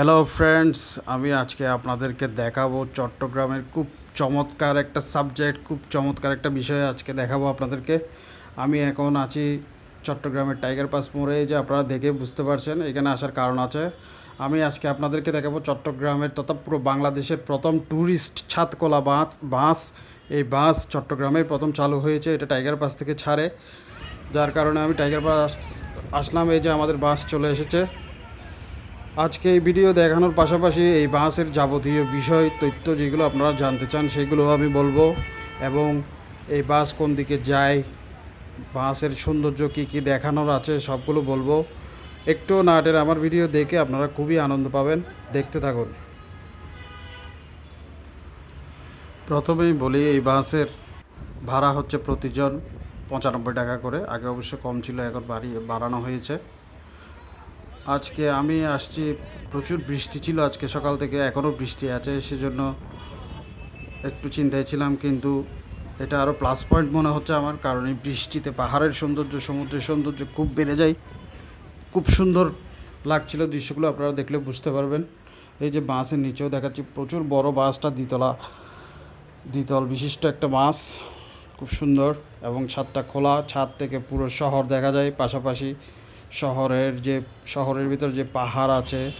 Hello friends আমি আজকে আপনাদেরকে দেখাবো চট্টগ্রামের খুব চমৎকার একটা সাবজেক্ট খুব চমৎকার একটা বিষয় আজকে দেখাবো আপনাদেরকে। আমি এখন আছি চট্টগ্রামের টাইগার পাস মোড়ে যে আপনারা দেখে বুঝতে পারছেন, এখানে আসার কারণ আছে। আমি আজকে আপনাদেরকে দেখাবো চট্টগ্রামের তথা পুরো বাংলাদেশের প্রথম ট্যুরিস্ট ছাতকলা বাস বাস এই বাস চট্টগ্রামের প্রথম চালু হয়েছে, এটা টাইগার পাস থেকে ছাড়ে। যার কারণে আমি টাইগার পাস আসলাম, এই যে আমাদের বাস চলে এসেছে। আজকে এই ভিডিও দেখানোর পাশাপাশি এই বাসের যাবতীয় বিষয়, তথ্য যেগুলো আপনারা জানতে চান সেগুলো আমি বলব এবং এই বাস কোন দিকে যায় বাসের সৌন্দর্য কী কী দেখানোর আছে সবগুলো বলব। একটু নাটের আমার ভিডিও দেখে আপনারা খুবই আনন্দ পাবেন। দেখতে থাকুন। প্রথমেই বলি, এই বাসের ভাড়া হচ্ছে প্রতিজন পঁচানব্বই টাকা করে। আগে অবশ্য কম ছিল, এখন বাড়িয়ে বাড়ানো হয়েছে। আজকে আমি আসছি, প্রচুর বৃষ্টি ছিল আজকে সকাল থেকে, এখনও বৃষ্টি আছে, সেজন্য একটু চিন্তায় ছিলাম, কিন্তু এটা আরও প্লাস পয়েন্ট মনে হচ্ছে আমার, কারণ এই বৃষ্টিতে পাহাড়ের সৌন্দর্য, সমুদ্রের সৌন্দর্য খুব বেড়ে যায়। খুব সুন্দর লাগছিল দৃশ্যগুলো, আপনারা দেখলে বুঝতে পারবেন। এই যে বাসের নিচেও দেখাচ্ছি, প্রচুর বড় বাসটা দ্বিতলা, দ্বিতল বিশিষ্ট একটা বাস খুব সুন্দর, এবং ছাদটা খোলা, ছাদ থেকে পুরো শহর দেখা যায়, পাশাপাশি শহরের যে, শহরের ভিতর যে পাহাড় আছে,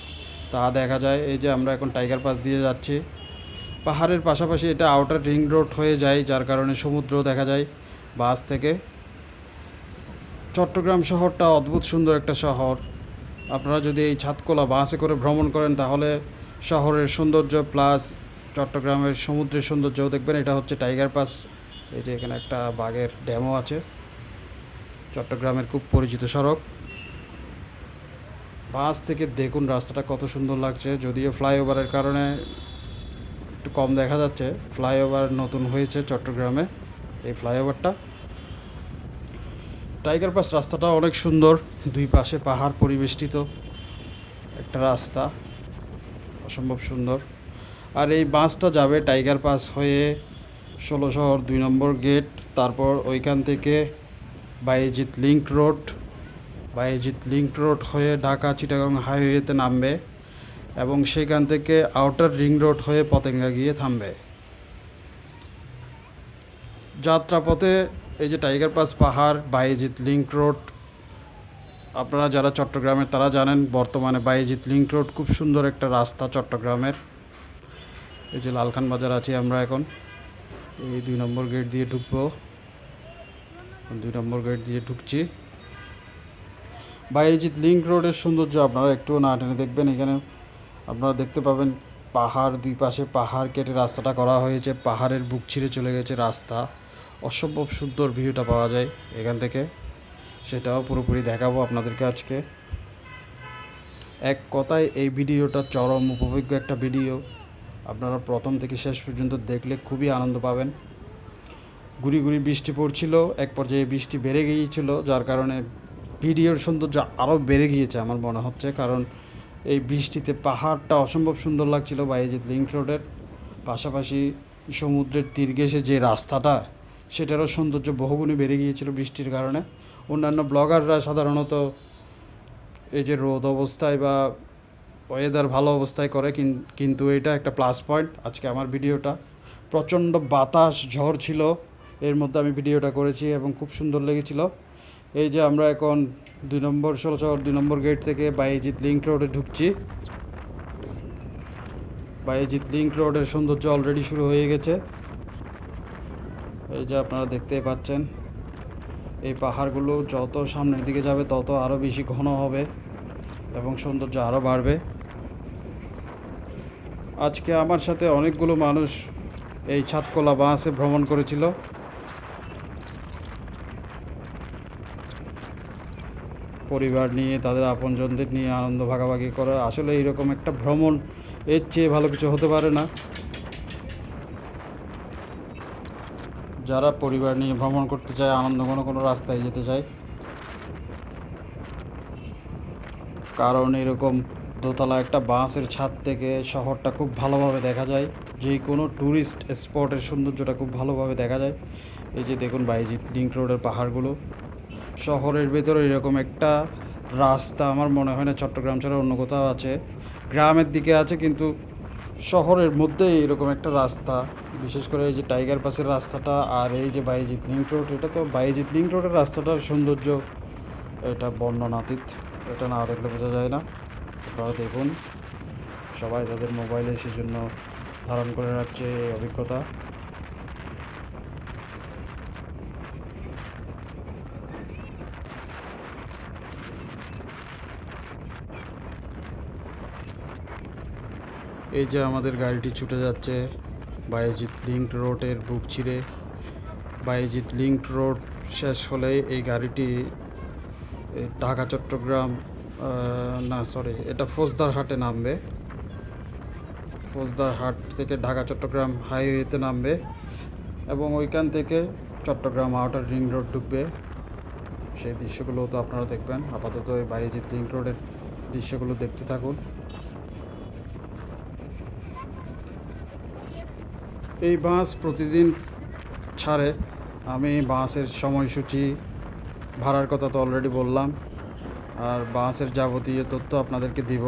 তা দেখা যায় এই যে আমরা এখন টাইগার পাস দিয়ে যাচ্ছি। পাহাড়ের পাশাপাশি এটা আউটার রিং রোড হয়ে যায়, যার কারণে সমুদ্র দেখা যায় বাস থেকে। চট্টগ্রাম শহরটা অদ্ভুত সুন্দর একটা শহর। আপনারা যদি এই ছাতকোলা বাসে করে ভ্রমণ করেন, তাহলে শহরের সৌন্দর্য প্লাস চট্টগ্রামের সমুদ্রের সৌন্দর্যও দেখবেন। এটা হচ্ছে টাইগার পাস। এই যে এখানে একটা বাঘের ড্যামও আছে। চট্টগ্রামের খুব পরিচিত সড়ক। বাস থেকে দেখুন রাস্তাটা কত সুন্দর লাগছে। যদিও ফ্লাইওভারের কারণে একটু কম দেখা যাচ্ছে। ফ্লাইওভার নতুন হয়েছে চট্টগ্রামে। এই ফ্লাইওভারটা। টাইগার পাস রাস্তাটা অনেক সুন্দর। দুই পাশে পাহাড় পরিবেষ্টিত একটা রাস্তা। অসম্ভব সুন্দর। আর এই বাসটা যাবে টাইগার পাস হয়ে ষোলো শহর দুই নম্বর গেট। তারপর ওইখান থেকে Bayazid link road Bayazid link road হয়ে ঢাকা চিটাগাং হাইওয়েতে নামবে এবং সেখান থেকে আউটার রিং রোড হয়ে পতেঙ্গা গিয়ে থামবে। যাত্রাপথে এই যে টাইগার পাস পাহাড় বাইজিৎ লিঙ্ক রোড, আপনারা যারা চট্টগ্রামের তারা জানেন, বর্তমানে বাইজিৎ লিঙ্ক রোড খুব সুন্দর একটা রাস্তা চট্টগ্রামের। এই যে লালখান বাজার আছি আমরা এখন। এই দুই নম্বর গেট দিয়ে ঢুকবো। দুই নম্বর গেট দিয়ে ঢুকছি। বাইজিৎ লিঙ্ক রোডের সৌন্দর্য আপনারা একটু না টেনে দেখবেন, এখানে আপনারা দেখতে পাবেন পাহাড় দুই পাশে পাহাড় কেটে রাস্তাটা করা হয়েছে, পাহাড়ের বুক ছিঁড়ে চলে গেছে রাস্তা। অসম্ভব সুন্দর ভিউটা পাওয়া যায় এখান থেকে। সেটাও পুরোপুরি দেখাবো আপনাদেরকে আজকে। এক কথায় এই ভিডিওটা চরম উপভোগ্য একটা ভিডিও। আপনারা প্রথম থেকে শেষ পর্যন্ত দেখলে খুবই আনন্দ পাবেন। গুড়ি গুড়ি বৃষ্টি পড়ছিল, এক পর্যায়ে বৃষ্টি বেড়ে গিয়েছিল, যার কারণে ভিডিওর সৌন্দর্য আরও বেড়ে গিয়েছে আমার মনে হচ্ছে। কারণ এই বৃষ্টিতে পাহাড়টা অসম্ভব সুন্দর লাগছিল বাইজিৎ লিঙ্ক রোডের পাশাপাশি সমুদ্রের তীর ঘেঁষে যে রাস্তাটা, সেটারও সৌন্দর্য বহুগুণে বেড়ে গিয়েছিল বৃষ্টির কারণে। অন্যান্য ব্লগাররা সাধারণত এই যে রোদ অবস্থায় বা ওয়েদার ভালো অবস্থায় করে, কিন- কিন্তু এটা একটা প্লাস পয়েন্ট আজকে আমার ভিডিওটা। প্রচণ্ড বাতাস, ঝড় ছিল, এর মধ্যে আমি ভিডিওটা করেছি এবং খুব সুন্দর লেগেছিল। এই যে আমরা এখন দুই নম্বর, ষোলো শহর দুই নম্বর গেট থেকে বাইজিৎ লিঙ্ক রোডে ঢুকছি। বাইজিৎ লিঙ্ক রোডের সৌন্দর্য অলরেডি শুরু হয়ে গেছে। এই যে আপনারা দেখতেই পাচ্ছেন, এই পাহাড়গুলো যত সামনের দিকে যাবে তত আরও বেশি ঘন হবে এবং সৌন্দর্য আরও বাড়বে। আজকে আমার সাথে অনেকগুলো মানুষ এই ছাতকলা বাসে ভ্রমণ করেছিল। পরিবার নিয়ে, তাদের আপনজনদের নিয়ে আনন্দ ভাগাভাগি করা। আসলে এইরকম একটা ভ্রমণ, এর চেয়ে ভালো কিছু হতে পারে না। যারা পরিবার নিয়ে ভ্রমণ করতে চায়, আনন্দ কোনো কোনো রাস্তায় যেতে চায়। কারণ এরকম দোতলা একটা বাসের ছাদ থেকে শহরটা খুব ভালোভাবে দেখা যায়। যে কোনো ট্যুরিস্ট স্পটের সৌন্দর্যটা খুব ভালোভাবে দেখা যায়। এই যে দেখুন, বাইজিৎ লিঙ্ক রোডের পাহাড়গুলো। শহরের ভেতরে এরকম একটা রাস্তা আমার মনে হয় না চট্টগ্রাম ছাড়া অন্য কোথাও আছে। গ্রামের দিকে আছে কিন্তু শহরের মধ্যে এরকম একটা রাস্তা। বিশেষ করে এই যে টাইগার পাসের রাস্তাটা আর এই যে বাইজিৎ লিঙ্ক রোড, এটা তো বাইজিৎ লিঙ্ক রোডের রাস্তাটার সৌন্দর্য। এটা বর্ণনাতীত, এটা না দেখলে বোঝা যায় না। আপনারা দেখুন, সবাই তাদের মোবাইলে সেজন্য ধারণ করে রাখছে এই অভিজ্ঞতা। এই যে আমাদের গাড়িটি ছুটে যাচ্ছে বায়েজিৎ লিঙ্ক রোডের বুক ছিঁড়ে। বায়েজিৎ লিঙ্ক রোড শেষ হলে এই গাড়িটি ঢাকা, চট্টগ্রাম না সরি এটা ফৌজদার হাটে নামবে। ফৌজদার হাট থেকে ঢাকা, চট্টগ্রাম হাইওয়েতে নামবে এবং ওইখান থেকে চট্টগ্রাম আউটার রিং রোড ঢুকবে। সেই দৃশ্যগুলো তো আপনারা দেখবেন। আপাতত এই বায়েজিৎ লিঙ্ক রোডের দৃশ্যগুলো দেখতে থাকুন। এই বাস প্রতিদিন ছাড়ে। আমি বাসের সময়সূচি ভাড়ার কথা তো অলরেডি বললাম। আর বাসের যাবতীয় তথ্য আপনাদেরকে দিব।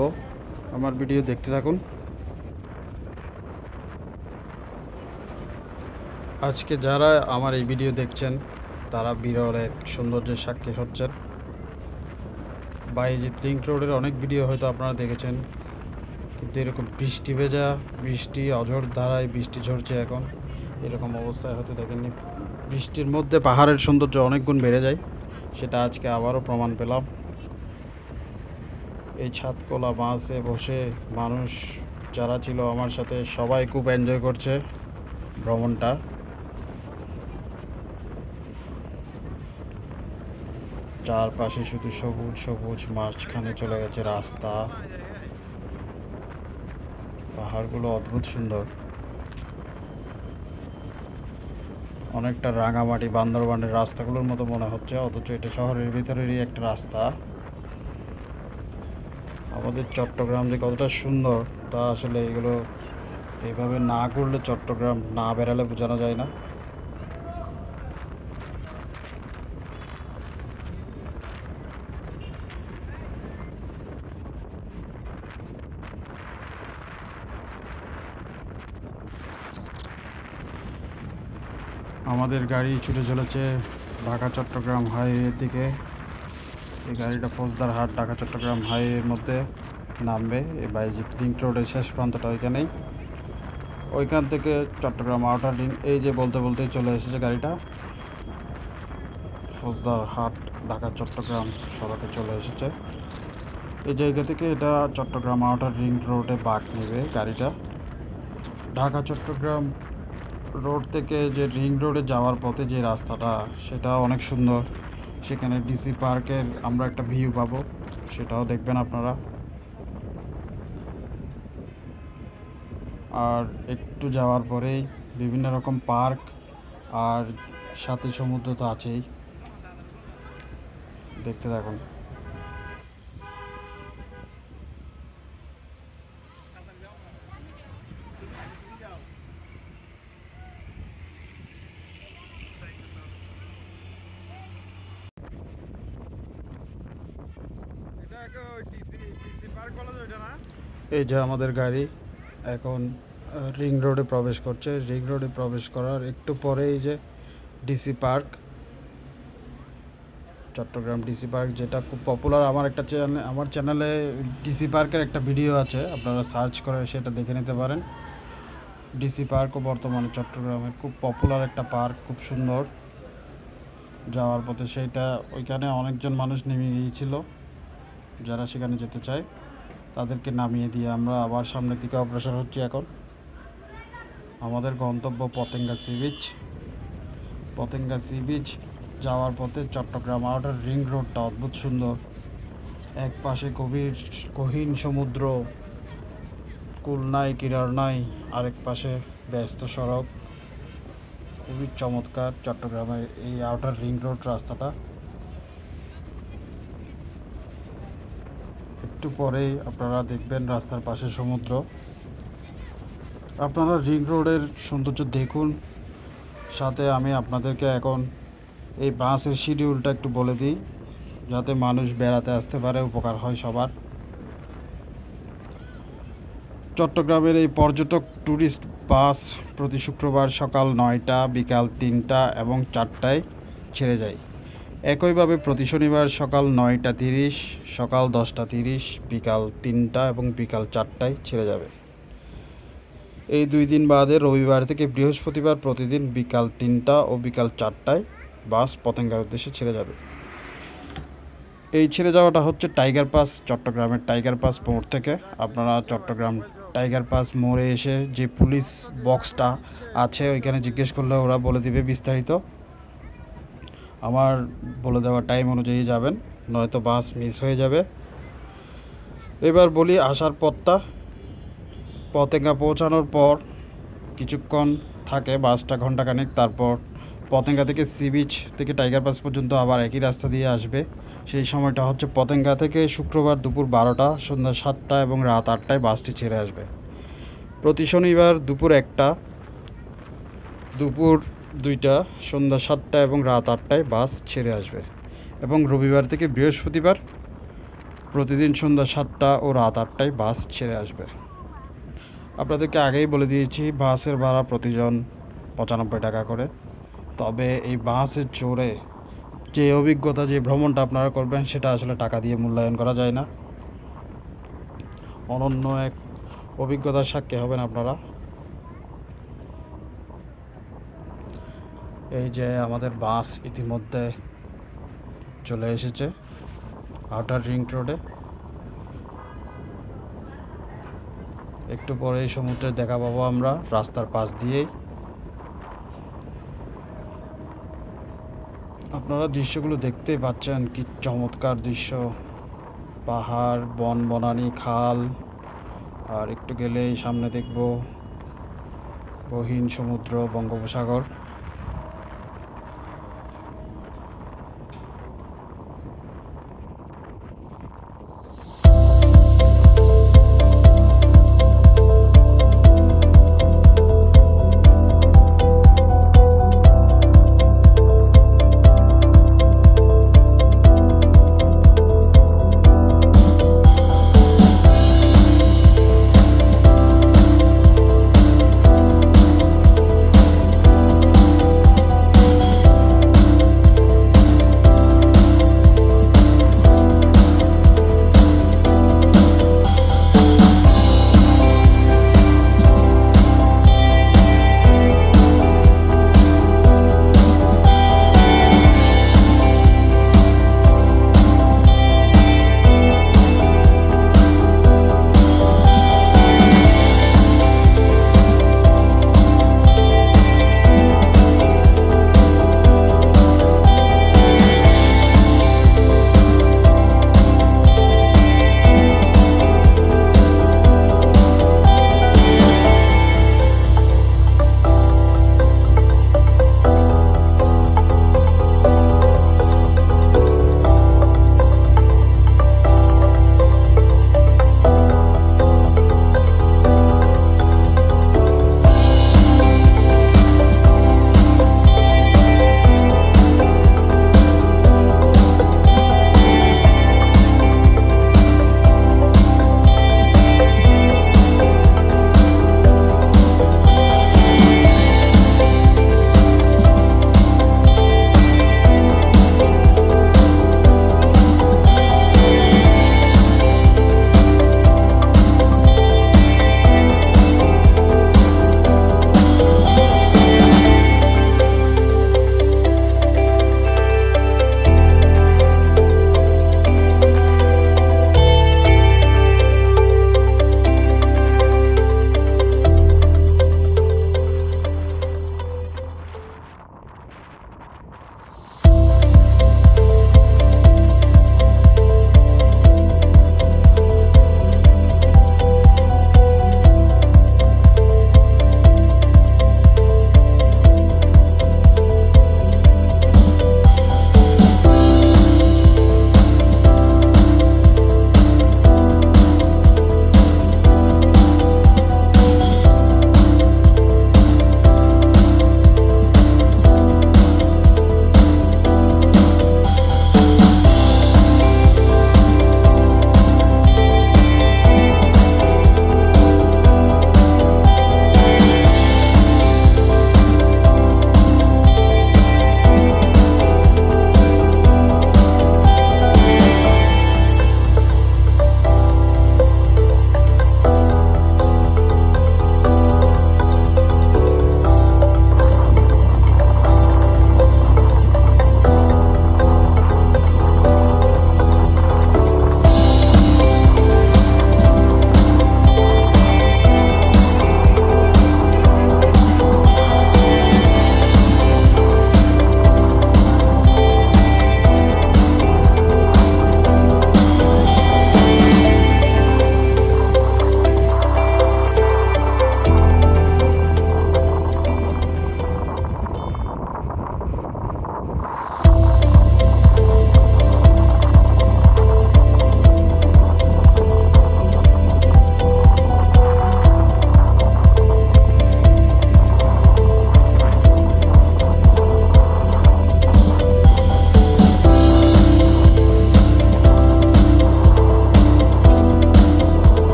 আমার ভিডিও দেখতে থাকুন। আজকে যারা আমার এই ভিডিও দেখছেন, তারা বিরল এক সৌন্দর্যের সাক্ষী হচ্ছেন। বাইজিৎ লিঙ্ক রোডের অনেক ভিডিও হয়তো আপনারা দেখেছেন। কিন্তু এরকম বৃষ্টি ভেজা, বৃষ্টি অঝড় ধারায় বৃষ্টি ঝরছে এখন। এরকম অবস্থায় হয়তো দেখেননি। বৃষ্টির মধ্যে পাহাড়ের সৌন্দর্য অনেক গুণ বেড়ে যায়। সেটা আজকে আবারও প্রমাণ পেলাম। এই ছাদকোলা বাসে বসে মানুষ যারা ছিল আমার সাথে সবাই খুব এনজয় করছে ভ্রমণটা। চারপাশে শুধু সবুজ সবুজ মাঝখানে চলে গেছে রাস্তা। পাহাড়গুলো অদ্ভুত সুন্দর। অনেকটা রাঙামাটি বান্দরবানের রাস্তাগুলোর মতো মনে হচ্ছে, অথচ এটা শহরের ভিতরেরই একটা রাস্তা। আমাদের চট্টগ্রাম যে কতটা সুন্দর, তা আসলে এগুলো এইভাবে না করলে চট্টগ্রাম না বেড়ালে বোঝানো যায় না। আমাদের গাড়ি ছুটে চলেছে ঢাকা চট্টগ্রাম হাইওয়ের দিকে। এই গাড়িটা ফৌজদার হাট, ঢাকা চট্টগ্রাম হাইওয়ের মধ্যে নামবে। এই বাইজিৎ লিঙ্ক রোডের শেষ প্রান্তটা ওইখানেই। ওইখান থেকে চট্টগ্রাম আউটার লিঙ্ক এই যে বলতে বলতেই চলে এসেছে গাড়িটা। ফৌজদার হাট, ঢাকা চট্টগ্রাম সড়কে চলে এসেছে। এই জায়গা থেকে এটা চট্টগ্রাম আউটার রিং রোডে বাঁক নেবে গাড়িটা। ঢাকা চট্টগ্রাম রোড থেকে যে রিং রোডে যাওয়ার পথে যে রাস্তাটা সেটা অনেক সুন্দর। সেখানে ডিসি পার্কের আমরা একটা ভিউ পাবো, সেটাও দেখবেন আপনারা। আর একটু যাওয়ার পরেই বিভিন্ন রকম পার্ক, আর সাথে সমুদ্র তো আছেই। দেখতে থাকুন। এই যে আমাদের গাড়ি এখন রিং রোডে প্রবেশ করছে। রিং রোডে প্রবেশ করার একটু পরে এই যে DC park, Chattogram DC park, যেটা খুব পপুলার আমার একটা চ্যানেল আমার চ্যানেলে ডিসি পার্কের একটা ভিডিও আছে, আপনারা সার্চ করে সেটা দেখে নিতে পারেন। ডিসি পার্কও বর্তমানে চট্টগ্রামের খুব পপুলার একটা পার্ক, খুব সুন্দর। যাওয়ার পথে সেইটা, ওইখানে অনেকজন মানুষ নেমে গিয়েছিল। যারা সেখানে যেতে চায়, তাদেরকে নামিয়ে দিয়ে আমরা আবার সামনের দিকে অগ্রসর হচ্ছি এখন। আমাদের গন্তব্য Patenga sea beach. Patenga sea beach যাওয়ার পথে চট্টগ্রাম আউটার রিং রোডটা অদ্ভুত সুন্দর। এক পাশে গভীর, গহীন সমুদ্র, কুল নাই, কিনার নাই, আরেক পাশে ব্যস্ত সড়ক। খুবই চমৎকার চট্টগ্রামের এই আউটার রিং রোড রাস্তাটা। একটু পরেই আপনারা দেখবেন রাস্তার পাশে সমুদ্র। আপনারা রিং রোডের সৌন্দর্য দেখুন। সাথে আমি আপনাদেরকে এখন এই বাসের শিডিউলটা একটু বলে দিই, যাতে মানুষ বেড়াতে আসতে পারে, উপকার হয় সবার। চট্টগ্রামের এই পর্যটক ট্যুরিস্ট বাস প্রতি শুক্রবার সকাল নয়টা, বিকাল তিনটা এবং চারটায় ছেড়ে যায়। একইভাবে প্রতি শনিবার সকাল নয়টা তিরিশ, সকাল দশটা তিরিশ, বিকাল তিনটা এবং বিকাল চারটায় ছেড়ে যাবে। এই দুই দিন বাদে রবিবার থেকে বৃহস্পতিবার প্রতিদিন বিকাল তিনটা ও বিকাল চারটায় বাস পতেঙ্গার উদ্দেশ্যে ছেড়ে যাবে। এই ছেড়ে যাওয়াটা হচ্ছে টাইগার পাস, চট্টগ্রামের টাইগার পাস মোড় থেকে। আপনারা চট্টগ্রাম টাইগার পাস মোড়ে এসে যে পুলিশ বক্সটা আছে, ওইখানে জিজ্ঞেস করলে ওরা বলে দিবে বিস্তারিত। আমার বলে দেওয়া টাইম অনুযায়ী যাবেন, নয়তো বাস মিস হয়ে যাবে। এবার বলি আসার পথটা। পতেঙ্গা পৌঁছানোর পর কিছুক্ষণ থাকে বাসটা ঘন্টাখানেক তারপর পতেঙ্গা থেকে সি বিচ থেকে টাইগার পাস পর্যন্ত আবার একই রাস্তা দিয়ে আসবে। সেই সময়টা হচ্ছে পতেঙ্গা থেকে শুক্রবার দুপুর বারোটা, সন্ধ্যা সাতটা এবং রাত আটটায় বাসটি ছেড়ে আসবে। প্রতি শনিবার দুপুর একটা, দুপুর দুইটা, সন্ধ্যা সাতটা এবং রাত আটটায় বাস ছেড়ে আসবে এবং রবিবার থেকে বৃহস্পতিবার প্রতিদিন সন্ধ্যা সাতটা ও রাত আটটায় বাস ছেড়ে আসবে। আপনাদেরকে আগেই বলে দিয়েছি, বাসের ভাড়া প্রতিজন পঁচানব্বই টাকা করে। তবে এই বাসের চড়ে যে অভিজ্ঞতা, যে ভ্রমণটা আপনারা করবেন, সেটা আসলে টাকা দিয়ে মূল্যায়ন করা যায় না। অনন্য এক অভিজ্ঞতার সাক্ষী হবেন আপনারা। এই যে আমাদের বাস ইতিমধ্যে চলে এসেছে আউটার রিং রোডে একটু পরে সমুদ্রের দেখা পাবো আমরা, রাস্তার পাশ দিয়েই। আপনারা দৃশ্যগুলো দেখতেই পাচ্ছেন কি চমৎকার দৃশ্য। পাহাড়, বন, বনানি, খাল, আর একটু গেলেই সামনে দেখব গহীন সমুদ্র, বঙ্গোপসাগর।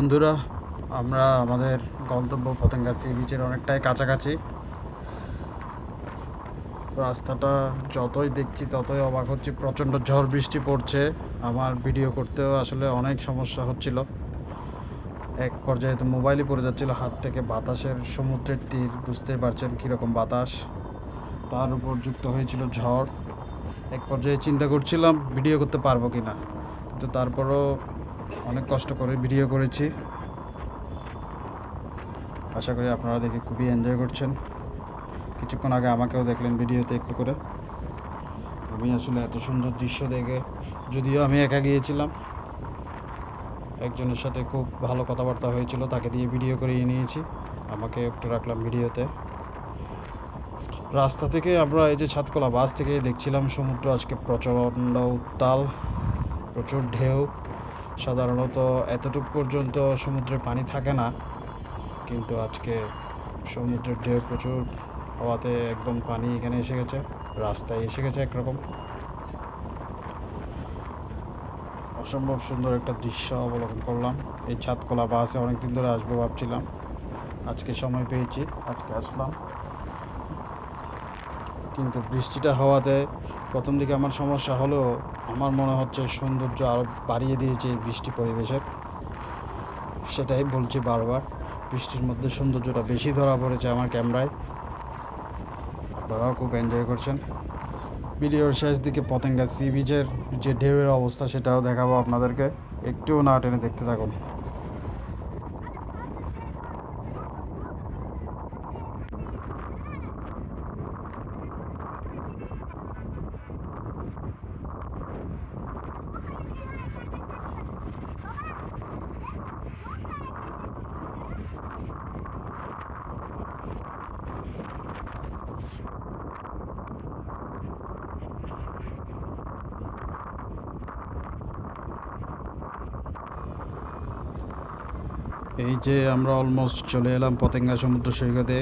বন্ধুরা, আমরা আমাদের গন্তব্য পতেঙ্গা সি বিচের অনেকটাই কাছাকাছি। রাস্তাটা যতই দেখছি ততই অবাক হচ্ছি, প্রচণ্ড ঝড় বৃষ্টি পড়ছে। আমার ভিডিও করতেও আসলে অনেক সমস্যা হচ্ছিল। এক পর্যায়ে তো মোবাইলই পড়ে যাচ্ছিল, হাত থেকে বাতাসের সমুদ্রের তীর, বুঝতেই পারছেন কীরকম বাতাস। তার উপর যুক্ত হয়েছিল ঝড়। এক পর্যায়ে চিন্তা করছিলাম ভিডিও করতে পারব কি না কিন্তু তারপরও অনেক কষ্ট করে ভিডিও করেছি। আশা করি আপনারা দেখে খুবই এনজয় করছেন। কিছুক্ষণ আগে আমাকেও দেখলেন ভিডিওতে একটু করে। আমি আসলে এত সুন্দর দৃশ্য দেখে যদিও আমি একা গিয়েছিলাম। একজনের সাথে খুব ভালো কথাবার্তা হয়েছিল, তাকে দিয়ে ভিডিও করিয়ে নিয়েছি। আমাকে একটু রাখলাম ভিডিওতে। রাস্তা থেকে আমরা এই যে ছাতকলা বাস থেকে দেখছিলাম সমুদ্র, আজকে প্রচণ্ড উত্তাল, প্রচুর ঢেউ। সাধারণত এতটুকু পর্যন্ত সমুদ্রে পানি থাকে না, কিন্তু আজকে সমুদ্রের ঢেউ প্রচুর হওয়াতে একদম পানি এখানে এসে গেছে, রাস্তায় এসে গেছে একরকম। অসম্ভব সুন্দর একটা দৃশ্য অবলোকন করলাম। এই ছাদকলা বাসে অনেকদিন ধরে আসব ভাবছিলাম। আজকে সময় পেয়েছি, আজকে আসলাম। কিন্তু বৃষ্টিটা হওয়াতে প্রথম দিকে আমার সমস্যা হলেও আমার মনে হচ্ছে সৌন্দর্য আরও বাড়িয়ে দিয়েছে এই বৃষ্টি পরিবেশের সেটাই বলছি বারবার, বৃষ্টির মধ্যে সৌন্দর্যটা বেশি ধরা পড়েছে আমার ক্যামেরায়। আপনারাও খুব এনজয় করছেন। ভিডিওর শেষ দিকে পতেঙ্গা সি বিচের যে ঢেউয়ের অবস্থা সেটাও দেখাবো আপনাদেরকে। একটুও না টেনে দেখতে থাকুন। এই যে আমরা অলমোস্ট চলে এলাম পতেঙ্গা সমুদ্র সৈকতে।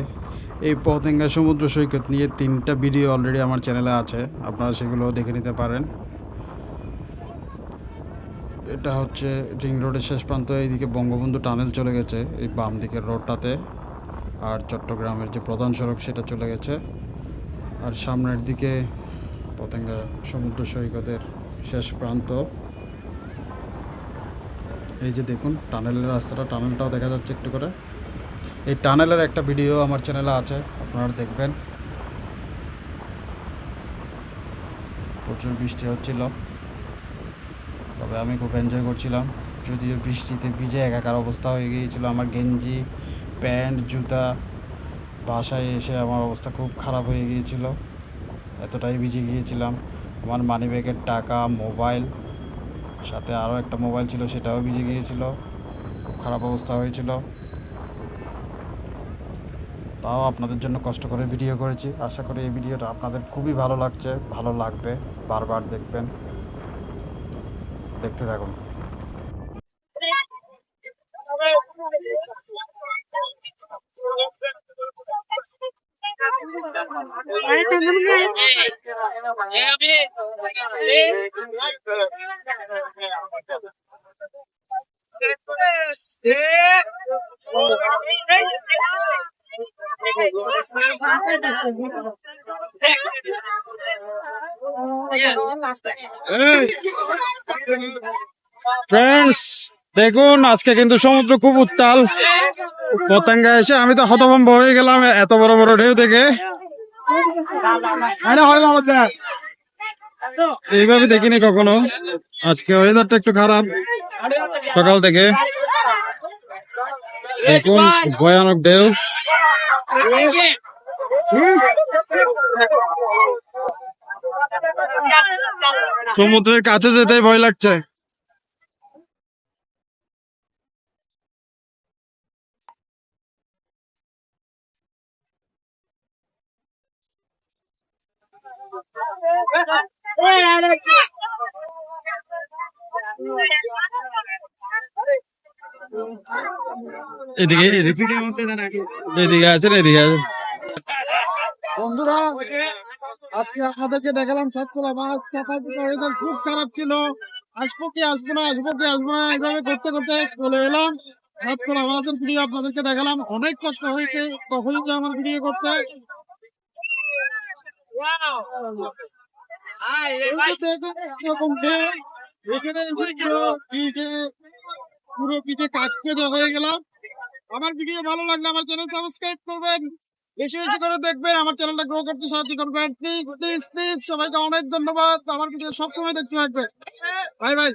এই পতেঙ্গা সমুদ্র সৈকত নিয়ে তিনটা ভিডিও অলরেডি আমার চ্যানেলে আছে, আপনারা সেগুলো দেখে নিতে পারেন। এটা হচ্ছে রিং রোডের শেষ প্রান্ত, এইদিকে বঙ্গবন্ধু টানেল চলে গেছে, এই বাম দিকের রোডটাতে আর চট্টগ্রামের যে প্রধান সড়ক, সেটা চলে গেছে। আর সামনের দিকে পতেঙ্গা সমুদ্র সৈকতের শেষ প্রান্ত। এই যে দেখুন, টানেলের রাস্তাটা, টানেলটাও দেখা যাচ্ছে একটু করে। এই টানেলের একটা ভিডিও আমার চ্যানেলে আছে, আপনারা দেখবেন। প্রচুর বৃষ্টি হচ্ছিল, তবে আমি খুব এনজয় করছিলাম। যদিও বৃষ্টিতে ভিজে একাকার অবস্থা হয়ে গিয়েছিল, আমার গেঞ্জি, প্যান্ট, জুতা, বাসায় এসে আমার অবস্থা খুব খারাপ হয়ে গিয়েছিল। এতটাই ভিজে গিয়েছিলাম। আমার মানিব্যাগের টাকা মোবাইল সাথে আরও একটা মোবাইল ছিল, সেটাও ভিজে গিয়েছিল। খুব খারাপ অবস্থা হয়েছিল। তাও আপনাদের জন্য কষ্ট করে ভিডিও করেছি। আশা করি এই ভিডিওটা আপনাদের খুবই ভালো লাগছে, ভালো লাগবে। বারবার দেখবেন। দেখতে থাকুন। আরে ফ্রেন্ডস দেখুন, আজকে কিন্তু সমুদ্র খুব উত্তাল। পতঙ্গা এসে আমি তো হতভম্ব হয়ে গেলাম এত বড় বড় ঢেউ দেখে। এইভাবে দেখিনি কখনো। আজকে ওয়েদারটা একটু খারাপ। সকাল থেকে। দেখুন, ভয়ানক ঢেউ। সমুদ্রের কাছে যেতেই ভয় লাগছে। এদিকে এদিকে এদিকে আছেন এদিকে আছেন বন্ধুরা আজকে আপনাদেরকে দেখালাম সবগুলা মাছ খুব খারাপ ছিল। আসব কি আসব না আসব কি আসব না এইভাবে করতে করতে চলে এলাম। তারপর আমাদের ভিডিও আপনাদেরকে দেখালাম। অনেক কষ্ট হয়েছে কখনই যে আমার ভিডিও করতে। পুরো পিঠে কাটকে হয়ে গেলাম। আমার ভিডিও ভালো লাগলে আমার চ্যানেল সাবস্ক্রাইব করবেন। বেশি বেশি করে দেখবেন আমার চ্যানেলটা গ্রো করতে সাহায্য করবেন। প্লিজ প্লিজ প্লিজ সবাইকে অনেক ধন্যবাদ। আমার ভিডিও সবসময় দেখতে থাকবে। Bye bye